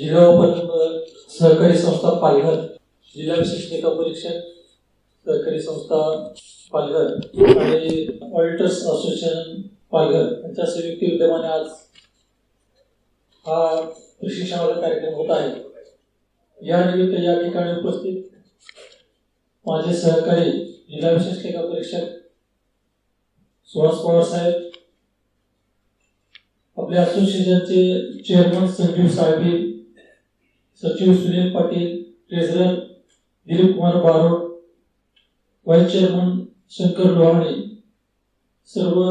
जिल्हा आपण सहकारी संस्था पालघर. जिल्हा विशेष परीक्षक सहकारी संस्था पालघर आणि ऑडिटर्स असोसिएशन पालघर यांच्या संयुक्त विद्यमाने आज हा प्रशिक्षणाचा कार्यक्रम होत आहे. या निमित्त या ठिकाणी उपस्थित माझे सहकारी जिल्हा विशेष लेखा परीक्षक सुहास पवार साहेब आपल्या असोसिएशनचे चेअरमन संजीव साळवी सचिव Sunil Patil treasurer Dilip Kumar Barod vice chairman Shankar Lohane सर्व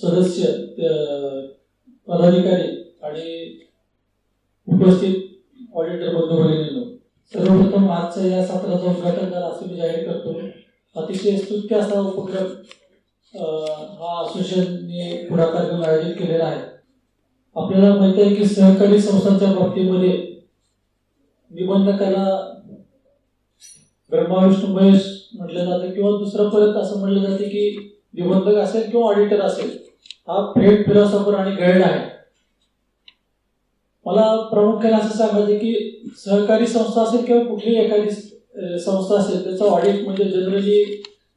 सदस्य पदाधिकारी आणि उपस्थित ऑडिटर बंधू भगिनींनो सर्वप्रथम आजचं या सत्राचं उद्घाटन झालं असं मी जाहीर करतो. अतिशय स्तुत्य असा उपक्रम हा असोसिएशनने पुढाकार घेऊन आयोजित केलेला आहे. आपल्याला माहिती आहे की सहकारी संस्थांच्या बाबतीमध्ये निबंधकाला ब्रह्माविष्णू महेश म्हटलं जातं किंवा दुसरं परत असं म्हटलं जाते की निबंधक असेल किंवा ऑडिटर असेल हा फ्रेड फिलॉसॉफर आणि गाईड आहे. मला प्रामुख्याने असं सांगायचं की सहकारी संस्था असेल किंवा कुठलीही एखादी संस्था असेल त्याचं ऑडिट म्हणजे जनरली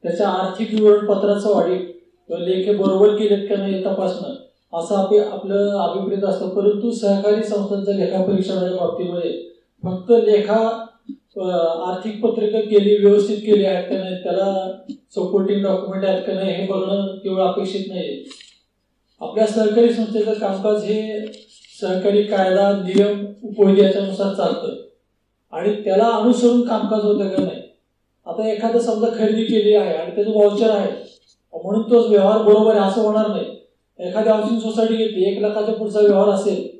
त्याच्या आर्थिक विवरणपत्राचं ऑडिट किंवा लेखे बरोबर केलेत का नाही तपासणं. असं आपले आपलं अभिप्रेत असतं. परंतु सहकारी संस्थांच्या लेखा परीक्षणाच्या बाबतीमध्ये फक्त लेखा आर्थिक पत्रिका केली व्यवस्थित केली आहेत का नाही त्याला सपोर्टिंग डॉक्युमेंट आहेत का नाही हे बघणं केवळ अपेक्षित नाही. आपल्या सहकारी संस्थेचं कामकाज हे सहकारी कायदा नियम उपयोगी याच्यानुसार चालतं. आणि त्याला अनुसरून कामकाज होतं का नाही? आता एखादं समजा खरेदी केली आहे आणि त्याचं वाउचर आहे. म्हणून तोच व्यवहार बरोबर आहे असं होणार नाही. एखादी हाऊसिंग सोसायटी घेतली एक लाखाचा पुढचा व्यवहार असेल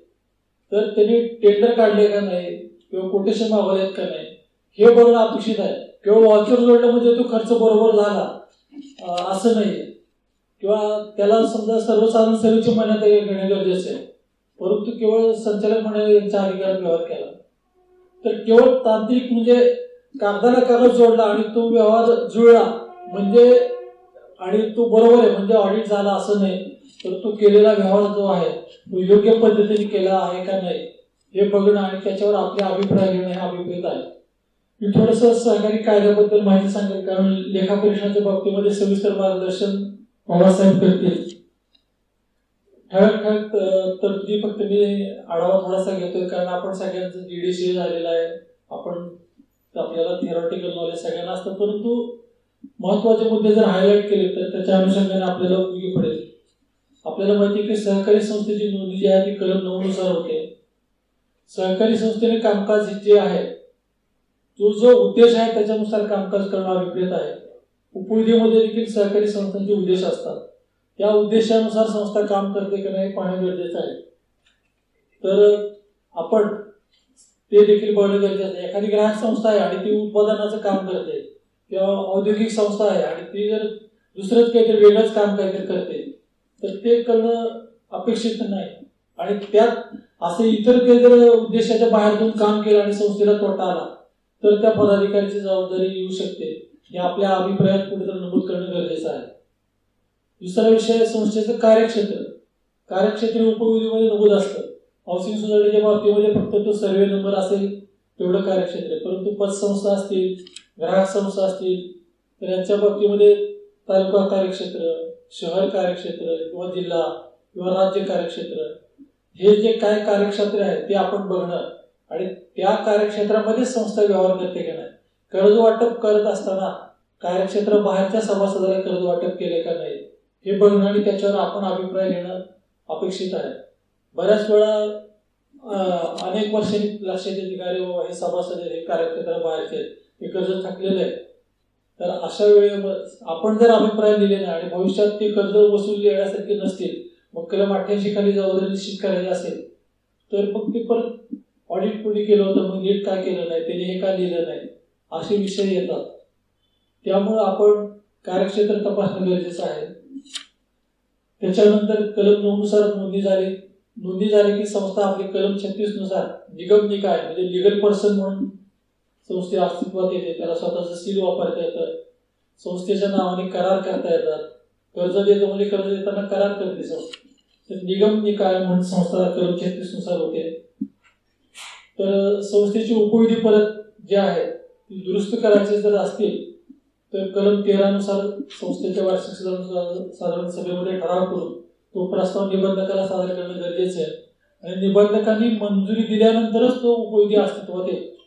तर त्यांनी टेंडर काढले का नाही? किंवा कोटेशन मागवले का नाही? हे बघणं अपेक्षित आहे. केवळ वॉचर जोडलं म्हणजे तो खर्च बरोबर झाला. असं नाही. किंवा त्याला समजा सर्वसाधारण सेवेची मान्यता घेणे गरजेचं आहे. परंतु केवळ संचालक मंडळ यांच्या अधिकारात व्यवहार केला. तर केवळ तांत्रिक म्हणजे कागदाला कागद जोडला आणि तो व्यवहार जुळला म्हणजे आणि तो बरोबर आहे म्हणजे ऑडिट झाला असं नाही. तर तो केलेला व्यवहार जो आहे तो योग्य पद्धतीने केला आहे का नाही हे बघणं आणि त्याच्यावर आपले अभिप्राय घेणं हे अभिप्रेत आहे. मी थोडस सहकारी कायद्याबद्दल माहिती सांगेल कारण लेखा परीक्षणाच्या बाबतीमध्ये सविस्तर मार्गदर्शन बाबासाहेब करतील. ठळक ठळक तर तरतुदी फक्त मी आढावा थोडासा घेतोय कारण आपण सगळ्यांचं जीडीसी झालेलं आहे. आपण आपल्याला थिअरॉटिकल नॉलेज सगळ्यांना असतं परंतु महत्त्वाचे मुद्दे जर हायलाईट केले तर त्याच्या अनुषंगाने आपल्याला उपयोगी पडेल. आपल्याला माहिती आहे की सहकारी संस्थेची नोंदणी जी आहे ती कलम नऊनुसार होते. सहकारी संस्थेने कामकाज जे आहे तो जो उद्देश आहे त्याच्यानुसार कामकाज करणं अभिप्रेत आहे. उपविधीमध्ये देखील सहकारी संस्थांचे उद्देश असतात. त्या उद्देशानुसार संस्था काम करते की नाही पाहणे गरजेचं आहे. तर आपण ते देखील पाहणं गरजेचं आहे. एखादी ग्राहक संस्था आहे आणि ती उत्पादनाचं काम करते किंवा औद्योगिक संस्था आहे आणि ती जर दुसरंच काहीतरी वेगळंच काम काहीतरी करते तर ते करणं अपेक्षित नाही. आणि त्यात असे इतर काही जर उद्देशाच्या बाहेरतून काम केलं आणि संस्थेला तोटा आला तर त्या पदाधिकाऱ्याची जबाबदारी येऊ शकते. हे आपल्या अभिप्रायात कुठेतरी नमूद करणं गरजेचं आहे. दुसरा विषय संस्थेचं कार्यक्षेत्र. कार्यक्षेत्र उपविधीमध्ये नमूद असतं. हाऊसिंग सोसायटीच्या बाबतीमध्ये फक्त तो सर्वे नंबर असेल तेवढं कार्यक्षेत्र परंतु पतसंस्था असतील ग्राहक संस्था असतील तर यांच्या बाबतीमध्ये तालुका कार्यक्षेत्र शहर कार्यक्षेत्र किंवा जिल्हा किंवा राज्य कार्यक्षेत्र हे जे काय कार्यक्षेत्र आहे ते आपण बघणं आणि त्या कार्यक्षेत्रामध्ये संस्था व्यवहार करते का नाही? कर्ज वाटप करत असताना कार्यक्षेत्र बाहेरच्या सभासदाला कर्ज वाटप केले का नाही? हे बघणं आणि त्याच्यावर आपण अभिप्राय घेणं अपेक्षित आहे. बऱ्याच वेळा अनेक वर्षांनी लक्षात येते की अरे हे सभासद हे कार्यक्षेत्राबाहेरचे आहेत, हे कर्ज थकलेले आहे तर अशा वेळे आपण जर अभिप्राय दिले नाही आणि भविष्यात ते कर्ज वसूल येण्यासारखे नसतील मग कलम अठ्ठ्याऐंशी खाली जबाबदारी निश्चित करायची असेल तर मग ते परत ऑडिट कोणी केलं होतं मग नीट का केलं नाही त्याने हे का लिहिलं नाही असे विषय येतात. त्यामुळं आपण कार्यक्षेत्र तपासणं गरजेचं आहे. त्याच्यानंतर कलम नऊ नुसार नोंदणी झाली. नोंदणी झाली की संस्था आपली कलम छत्तीसनुसार निगम निकाय म्हणजे लिगल पर्सन म्हणून संस्थे अस्तित्वात येते त्याला स्वतःचं सील वापरता येतं. संस्थेच्या नावाने करार करता येतात. कर्ज देतो म्हणजे कर्ज देताना करार करते संस्था. तर निगम निकाय म्हणून संस्था कलम छत्तीसनुसार होते? तर संस्थेची उपविधी परत जे आहे ती दुरुस्त करायचे जर असतील तर कलम तेरानुसार संस्थेच्या वार्षिक साधारण सभेमध्ये ठराव करून तो प्रस्ताव निबंधकाला सादर करणं गरजेचं आहे. आणि निबंधकांनी मंजुरी दिल्यानंतरच तो उपयोगी अस्तित्वात येतो.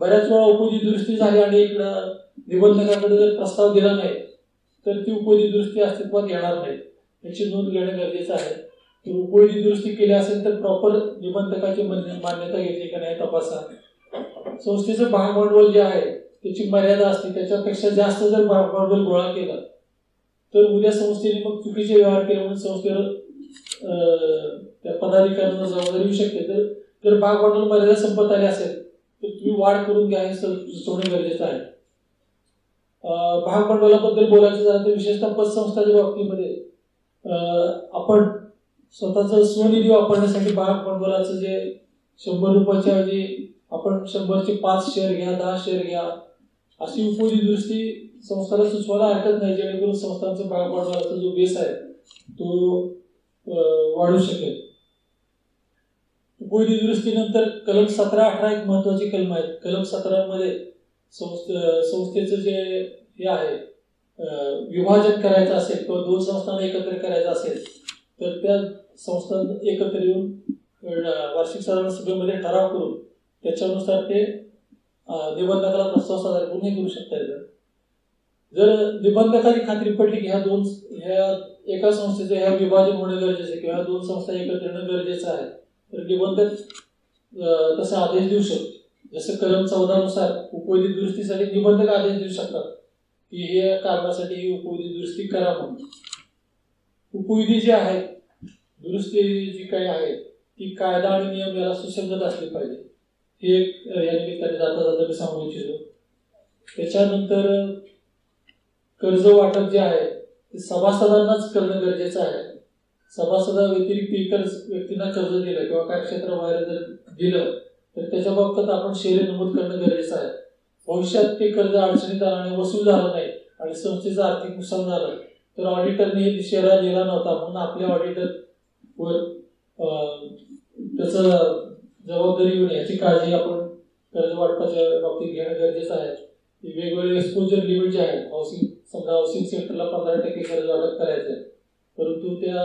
बऱ्याच वेळा उपजी दुरुस्ती झाली आणि इकडं निबंधकाकडे जर प्रस्ताव दिला नाही तर ती उपजी दुरुस्ती अस्तित्वात येणार नाही. याची नोंद घेणं गरजेचं आहे. की उपविधी दुरुस्ती केली असेल तर प्रॉपर निबंधकाची मान्य- मान्यता घेतली का नाही तपासा संस्थेचं भागभांडवल जे आहे त्याची मर्यादा असते. त्याच्यापेक्षा जास्त जर भागभांडवल गोळा केलं तर उद्या संस्थेने मग चुकीचे व्यवहार केले म्हणून संस्थेवर त्या पदाधिकाऱ्यांना जबाबदारी येऊ शकते. तर जर भागभांडवल मर्यादा संपत आली असेल तर तुम्ही वाढ करून घ्या हे सोडणे गरजेचं आहे. अं, भागभांडवलाबद्दल बोलायचं झालं तर विशेषतः पतसंस्थाच्या बाबतीमध्ये आपण स्वतःचं स्वनिधी वापरण्यासाठी भागभांडवलाचं जे शंभर रुपयाच्या ऐवजी आपण शंभरचे पाच शेअर घ्या दहा शेअर घ्या अशी उपयोगी दृष्टी संस्थाला सुचवायला हरकत नाही जेणेकरून संस्थांचा भागभांडवलाचा जो बेस आहे तो वाढू शकेल. उपयोगी दुरुस्तीनंतर कलम सतरा अठरा एक महत्वाची कलम आहेत. कलम सतरामध्ये संस्थेचं जे हे आहे विभाजन करायचं असेल किंवा दोन संस्थांना एकत्र करायचं असेल तर त्या संस्था एकत्र येऊन वार्षिक साधारण सभेमध्ये ठराव करून त्याच्यानुसार ते निबंधकाला प्रस्ताव सादर करून हे करू शकता येतं. जर निबंधकाची खात्री पडली की ह्या दोन ह्या एका संस्थेचं ह्या विभाजन होणं गरजेचं आहे किंवा ह्या दोन संस्था एकत्र येणं गरजेचं आहे तर निबंधक तसे आदेश देऊ शकतो. जसं कलम चौदानुसार नुसार दुरुस्तीसाठी निबंधक आदेश देऊ शकतात की हे कारणासाठी ही उपविधी दुरुस्ती करा म्हणून. उपविधी जी आहेत दुरुस्ती जी काही आहे ती कायदा आणि नियम याला सुसंगत असले पाहिजे. हे एक या निमित्ताने जाता जाता मी सांगू इच्छितो. त्याच्यानंतर कर्ज वाटप जे आहे ते सभासदांनाच करणं गरजेचं आहे. सभासदा व्यतिरिक्त इतर व्यक्तींना कर्ज दिलं किंवा काय क्षेत्राबाहेर जर दिलं तर त्याच्या बाबतीत आपण शेअर नमूद करणं गरजेचं आहे. भविष्यात ते कर्ज अडचणीत आलं आणि वसूल झालं नाही आणि संस्थेचं आर्थिक नुकसान झालं तर ऑडिटरने शेरा दिला नव्हता म्हणून आपल्या ऑडिटर वर त्याच जबाबदारी येऊन याची काळजी आपण कर्ज वाटपाच्या बाबतीत घेणं गरजेचं आहे. वेगवेगळे एक्सपोजर लिमिट जे आहे हाऊसिंग समजा हाऊसिंग सेक्टरला पंधरा टक्के कर्ज वाटप करायचं आहे परंतु त्या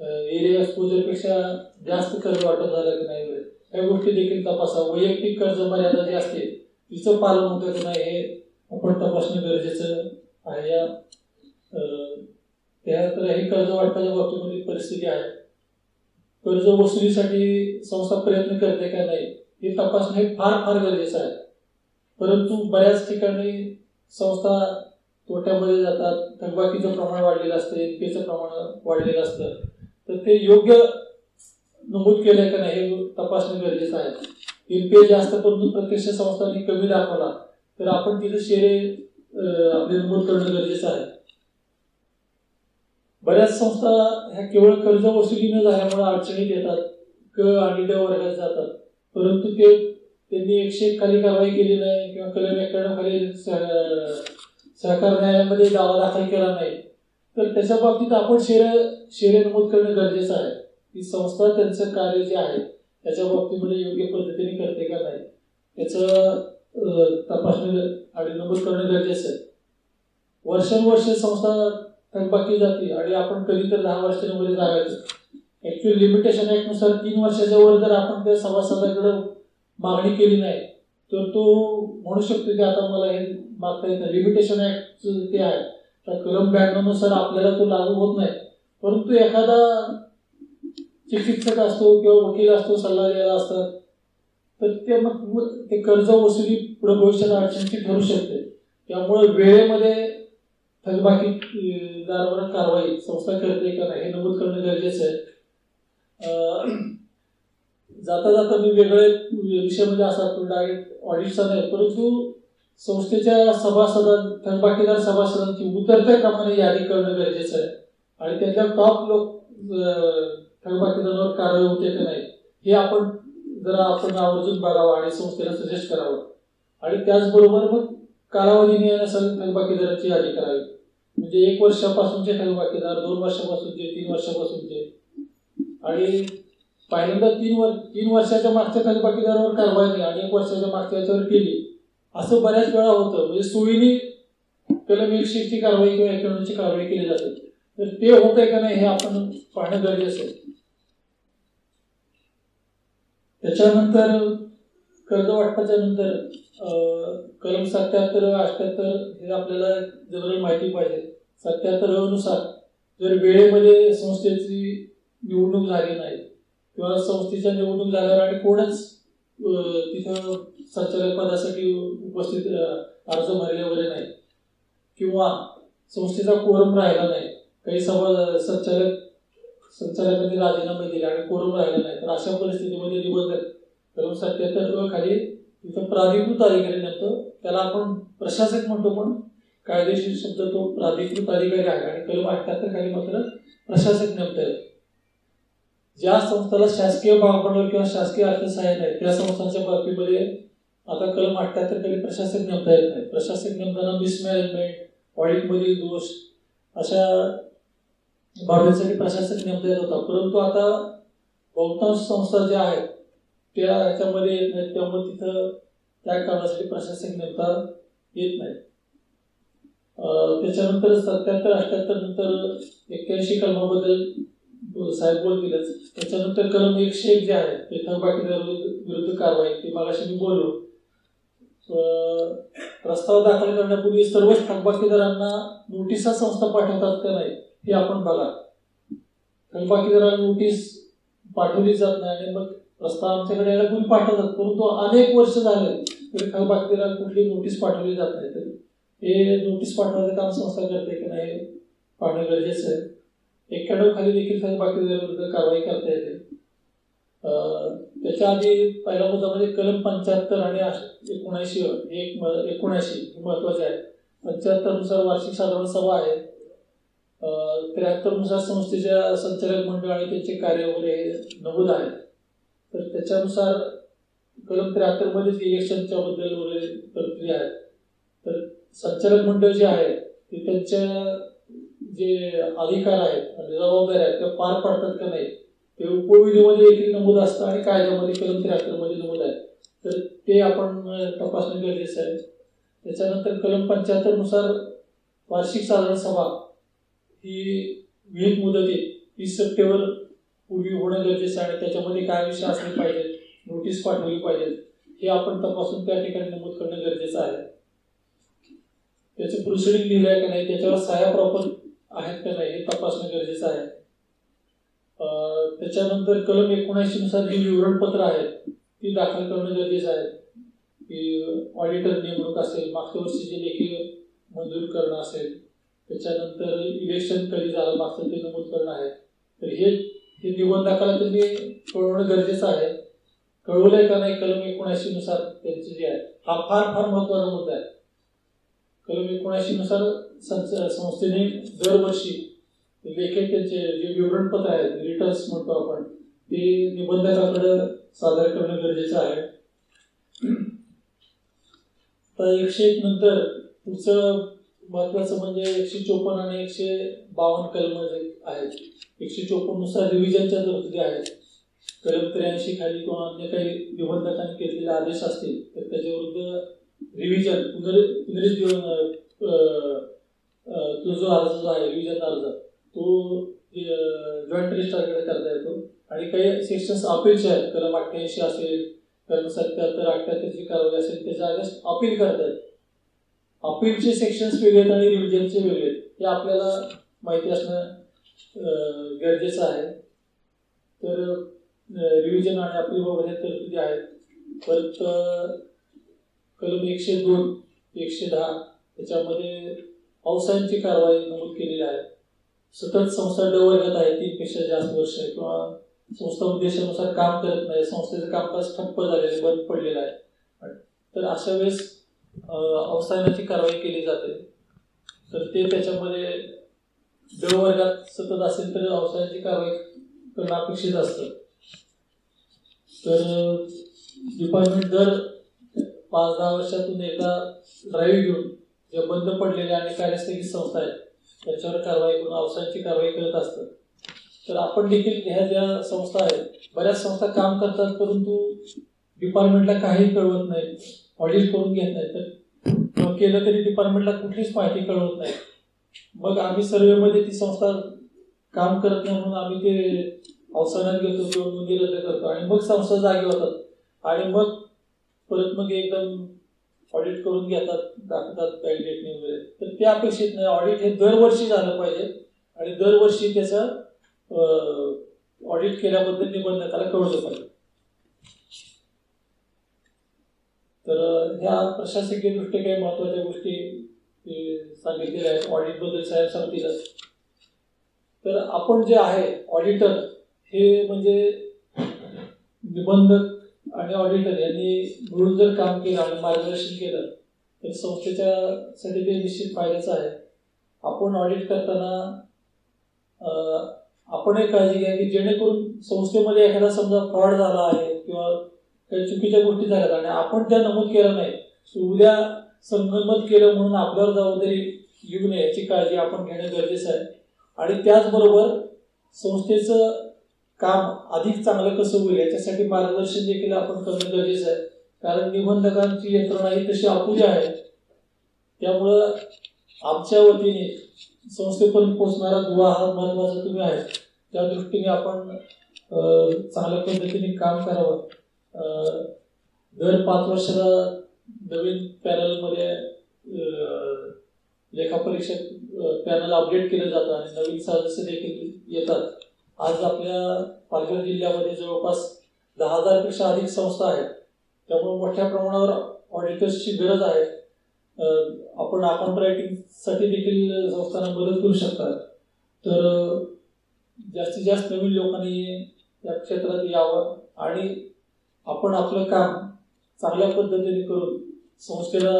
एरिया एक्सपोजरपेक्षा जास्त कर्ज वाटप झालं की नाही या गोष्टी देखील तपासा वैयक्तिक कर्ज मर्यादा जी असते तिचं पालन होतं की नाही हे आपण तपासणे गरजेचं आहे. या अं, त्यानंतर हे कर्ज वाटपाच्या बाबतीमध्ये परिस्थिती आहे. कर्ज वसुलीसाठी संस्था प्रयत्न करते का नाही हे तपासणं हे फार फार गरजेचं आहे. परंतु बऱ्याच ठिकाणी संस्था तोट्यामध्ये जातात. थकबाकीचं प्रमाण वाढलेलं असतं एनपीचं प्रमाण वाढलेलं असतं. तर ते योग्य नमूद केलंय का नाही हे तपासणं गरजेचं आहे. एनपीए जास्त परंतु प्रत्यक्ष संस्थांनी कमी दाखवला तर आपण तिथे शेरे आपले नमूद करणं गरजेचं आहे. बऱ्याच संस्था ह्या केवळ कर्ज वसुली न झाल्यामुळे अडचणीत येतात क आणि ड वर्गात जातात. परंतु ते त्यांनी एकशे एक खाली कारवाई केली नाही किंवा कलम एक्क्याण्णव खाली सहकार न्यायालयामध्ये दावा दाखल केला नाही. तर त्याच्या बाबतीत आपण शेरे शेरे नमूद करणं गरजेचं आहे. की संस्था त्यांचं कार्य जे आहे त्याच्या बाबतीमध्ये योग्य पद्धतीने करते का नाही त्याचं तपासणी आणि नमूद करणं गरजेचं आहे. वर्षानुवर्ष संस्था थकबाकी जाते आणि आपण कधी तर दहा वर्षांमध्ये जागायचं ऍक्च्युअली लिमिटेशन ॲक्टनुसार तीन वर्षाच्या वर जर आपण त्या सभासदाकडे मागणी केली नाही तर तो म्हणू शकतो की आता मला हे मागता येतं लिमिटेशन ऍक्ट ते आहे. त्या कलम ब्याण्णवनुसार आपल्याला तो लागू होत नाही. परंतु एखादा चिकित्सक असतो किंवा वकील असतो सल्ला द्यायला असतात तर ते मग ते कर्ज वसुली पुढे भविष्यात अडचणीची ठरू शकते. त्यामुळे वेळेमध्ये थकबाकी कारवाई संस्था करते का नाही हे नमूद करणं गरजेचं आहे. जाता जाता मी वेगळे विषय म्हणजे असा डायरेक्ट ऑडिटचा नाही परंतु संस्थेच्या सभासदां थकबाकीदार सभासदांची उतरत्या क्रमाने यादी करणं गरजेचं आहे. आणि त्यातल्या टॉप लोक थकबाकीदारांवर कारवाई होते का नाही. हे आपण जरा आपण आवर्जून बघावं आणि संस्थेला सजेस्ट करावं. आणि त्याचबरोबर मग कालावधीने येण्यासाठी थकबाकीदाराची यादी करावी. म्हणजे एक वर्षापासूनचे थकबाकीदार दोन वर्षापासूनचे तीन वर्षापासूनचे. आणि पहिल्यांदा तीन वर तीन वर्षाच्या मागच्या थकबाकीदारावर कारवाई आणि एक वर्षाच्या मागच्या याच्यावर केली. असं बऱ्याच वेळा होतं. म्हणजे सोयीने कलम एकशेची कारवाई किंवा एकावन्नची कारवाई केली जाते. तर ते होत आहे का नाही हे आपण पाहणं गरजेचं आहे. त्याच्यानंतर कर्ज वाटपाच्या नंतर कलम सत्याहत्तर अठ्याहत्तर हे आपल्याला जनरल माहिती पाहिजे. सत्याहत्तर अनुसार जर वेळेमध्ये संस्थेची निवडणूक झाली नाही किंवा संस्थेच्या निवडणूक झाल्यावर आणि कोणच तिथं संचालक पदासाठी उपस्थित अर्ज भरले वगैरे नाही. किंवा संस्थेचा कोरम राहिला नाही. काही सभा संचालक संचालकांनी राजीनामे दिले आणि कोरम राहिला नाही. तर अशा परिस्थितीमध्ये निबंधक कलम सत्याहत्तर खाली तिथं प्राधिकृत अधिकारी नव्हतं त्याला आपण प्रशासक म्हणतो पण कायदेशीर शब्द तो प्राधिकृत अधिकारी आहे आणि कलम अठ्याहत्तर खाली मात्र प्रशासक नेमता येतो ज्या संस्थेला शासकीय भागभांडवल किंवा शासकीय अर्थसहाय्य नाही त्या संस्थांच्या बाबतीमध्ये आता कलम अठ्ठ्याहत्तर खाली प्रशासक नेमता येत नाही प्रशासक नेमताना मिसमॅनेजमेंट ऑडिटमधील दोष अशा बाबींसाठी प्रशासक नेमता येत होता. परंतु आता बहुतांश संस्था ज्या आहेत त्या ह्याच्यामध्ये येत नाहीत. त्यामुळे तिथं त्या कारणासाठी प्रशासक नेमता येत नाही त्याच्यानंतर सत्याहत्तर अठ्याहत्तर नंतर एक्क्याऐंशी कलमाबद्दल साहेब बोलतीलच. त्याच्यानंतर कलम एकशे एक जे आहे ते थकबाकीदार विरुद्ध कारवाई ते मागाशी मी बोललो. प्रस्ताव दाखल करण्यापूर्वी सर्वच थकबाकीदारांना नोटिसा संस्था पाठवतात का नाही हे आपण बघा. थकबाकीदारांना नोटीस पाठवली जात नाही आणि मग प्रस्ताव आमच्याकडे यायला कोणी पाठवतात परंतु अनेक वर्ष झाले तरी थकबाकीदारांना कुठली नोटीस पाठवली जात नाही. तर हे नोटीस पाठवण्याचं काम संस्था करते की नाही पाहणं गरजेचं आहे. एक्क्याण्णव खाली देखील थकबाकीदारांविरुद्ध कारवाई करता येते. त्याच्या आधी पहिला मुद्दा म्हणजे कलम पंच्याहत्तर आणि एकोणऐंशी एक म- एकोणऐंशी हे महत्त्वाचे आहे पंच्याहत्तरनुसार वार्षिक साधारण सभा आहे. त्र्याहत्तरनुसार संस्थेच्या संचालक मंडळ आणि त्यांचे कार्य वगैरे हे नमूद आहे तर त्याच्यानुसार कलम त्र्याहत्तरमध्येच इलेक्शनच्या बद्दल वगैरे तरतुदी आहेत. तर संचालक मंडळ जे आहे ते त्यांच्या जे अधिकार आहेत आणि जबाबदाऱ्या आहेत त्या पार पाडतात का नाही ते उपविधीमध्ये देखील नमूद असतं आणि कायद्यामध्ये कलम त्र्याहत्तरमध्ये नमूद आहे. तर ते आपण तपासणं गरजेचं आहे. त्याच्यानंतर कलम पंच्याहत्तरनुसार वार्षिक साधारण सभा ही विहित मुदतीत तीस सप्टेंबर पूर्वी होणं गरजेचं आहे आणि त्याच्यामध्ये काय विषय असले पाहिजेत नोटीस पाठवली पाहिजेत हे आपण तपासून त्या ठिकाणी नमूद करणं गरजेचं आहे. त्याचं प्रोसिडिंग लिहिलं आहे का नाही त्याच्यावर साया प्रॉपर आहेत का नाही हे तपासणं गरजेचं आहे. त्याच्यानंतर कलम एकोणऐंशी नुसार जी विवरणपत्र आहेत ती दाखल करणं गरजेचं आहे. की ऑडिटर नेमणूक असेल मागच्या वर्षी जे लेखी मंजूर करणं असेल त्याच्यानंतर इलेक्शन कधी झालं मागचं ते नमूद करणं आहे. तर हे हे निबंधकाला त्यांनी कळवणं गरजेचं आहे. कळवलंय का नाही कलम एकोणऐंशी नुसार त्यांचे जे आहे हा फार फार महत्त्वाचा मुद्दा आहे. कलम एकोणऐंशी नुसार संच- संस्थेने दरवर्षी लेखकांचे जे विवरणपत्र आहेत रिटर्न्स म्हणतो आपण ते निबंधकाकडे सादर करणं गरजेचं आहे. तर एकशे एक नंतर पुढचं महत्वाचं म्हणजे एकशे चोपन्न आणि एकशे बावन्न कलम जे आहेत एकशे चोपन्ननुसार रिव्हिजनच्या तरतुदी आहेत. कलम त्र्याऐंशी खाली किंवा अन्य काही निबंधकांनी केलेले आदेश असतील तर त्याच्या विरुद्ध रिव्हिजन पुनर पुनरुज्जीवन जो अर्ज जो आहे रिव्हिजन अर्ज तो जॉईंट रजिस्ट्रारकडे करता येतो. आणि काही सेक्शन्स अपीलचे आहेत कलम अठ्ठ्याऐंशी असेल कलम सत्याहत्तर अठ्ठ्याहत्तरची कारवाई असेल त्याच्या आदेश अपील करतात अपीलचे सेक्शन्स वेगळे आहेत आणि रिव्हिजनचे वेगळे आहेत. हे आपल्याला माहिती असणं गरजेचं आहे. तर रिव्हिजन आणि अपील वगैरे तरतुदी आहेत परत कलम एकशे दोन एकशे दहा त्याच्यामध्ये पावसांची कारवाई नमूद केलेली आहे. सतत संस्था ड वर्गात आहे तीनपेक्षा जास्त वर्ष किंवा संस्था उद्देशानुसार काम करत नाही संस्थेचं कामकाज ठप्प झालेलं बंद पडलेलं आहे. तर अशा वेळेस अं, अवसायनाची कारवाई केली जाते. तर ते त्याच्यामध्ये ड वर्गात सतत असेल तर अवसायाची कारवाई करणं अपेक्षित असतं. तर डिपार्टमेंट दर पाच दहा वर्षातून एकदा ड्राईव्ह घेऊन ज्या बंद पडलेल्या आणि कार्यस्थगित संस्था आहेत त्याच्यावर कारवाई करून अवसायाची कारवाई करत असतं. तर आपण देखील ह्या ज्या संस्था आहेत बऱ्याच संस्था काम करतात परंतु डिपार्टमेंटला काही कळवत नाही ऑडिट करून घेत नाही तर केलं तरी डिपार्टमेंटला कुठलीच माहिती कळवत नाही. मग आम्ही सर्वेमध्ये ती संस्था काम करत नाही म्हणून आम्ही ते अवसानात घेतो किंवा नोंदी रद्द करतो. आणि मग संस्था जागी होतात. आणि मग परत मग एकदम ऑडिट करून घेतात दाखवतात काही डेटने वगैरे तर ते अपेक्षित नाही ऑडिट हे दरवर्षी झालं पाहिजे. आणि दरवर्षी त्याचं ऑडिट केल्याबद्दल निबंधकाला कळवलं पाहिजे. तर ह्या प्रशासकीय दृष्ट्या काही महत्त्वाच्या गोष्टी सांगितलेल्या आहेत. ऑडिटबद्दल साहेब सांगतीलच तर आपण जे आहे ऑडिटर हे म्हणजे निबंधक आणि ऑडिटर यांनी मिळून जर काम केलं आणि मार्गदर्शन केलं तर संस्थेच्या साठी ते निश्चित फायद्याचं आहे. आपण ऑडिट करताना आपण एक काळजी घ्या की जेणेकरून संस्थेमध्ये एखादा समजा फ्रॉड झाला आहे किंवा काही चुकीच्या गोष्टी झाल्यात आणि आपण त्या नमूद केल्या नाही उद्या संगनमत केलं म्हणून आपल्यावर जबाबदारी येऊ नये याची काळजी आपण घेणं गरजेचं आहे. आणि त्याचबरोबर संस्थेचं काम अधिक चांगलं कसं होईल याच्यासाठी मार्गदर्शन देखील आपण करणं गरजेचं आहे. कारण निबंधकांची यंत्रणा ही तशी अपुजा आहे. त्यामुळं आमच्या वतीने संस्थेपर्यंत पोहोचणारा दुवा हा महत्त्वाचा तुम्ही आहे. त्या दृष्टीने आपण चांगल्या पद्धतीने काम करावं. दर पाच वर्षाला नवीन पॅनलमध्ये लेखापरीक्षक पॅनल अपडेट केलं जातं आणि नवीन सदस्य देखील येतात. आज आपल्या पालघर जिल्ह्यामध्ये जवळपास दहा हजारपेक्षा अधिक संस्था आहेत. त्यामुळे मोठ्या प्रमाणावर ऑडिटर्सची गरज आहे. आपण अकाउंट रायटिंगसाठी देखील संस्थांना मदत करू शकतात. तर जास्तीत जास्त नवीन लोकांनी या क्षेत्रात यावं आणि आपण आपलं काम चांगल्या पद्धतीने करून संस्थेला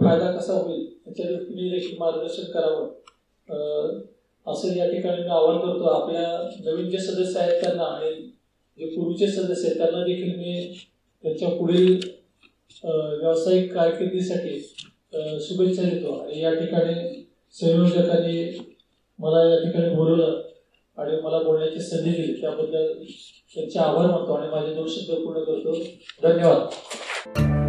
फायदा कसा होईल याच्या दृष्टीने देखील मार्गदर्शन करावं. असं या ठिकाणी मी आवाहन करतो. आपल्या नवीन जे सदस्य आहेत त्यांना आणि जे पूर्वीचे सदस्य आहेत त्यांना देखील मी त्यांच्या पुढील व्यावसायिक कारकिर्दीसाठी शुभेच्छा देतो. आणि या ठिकाणी संयोजकांनी मला या ठिकाणी बोलवलं आणि मला बोलण्याची संधी दिली. त्याबद्दल त्यांचे आभार मानतो आणि माझे दोन शब्द पूर्ण करतो. धन्यवाद.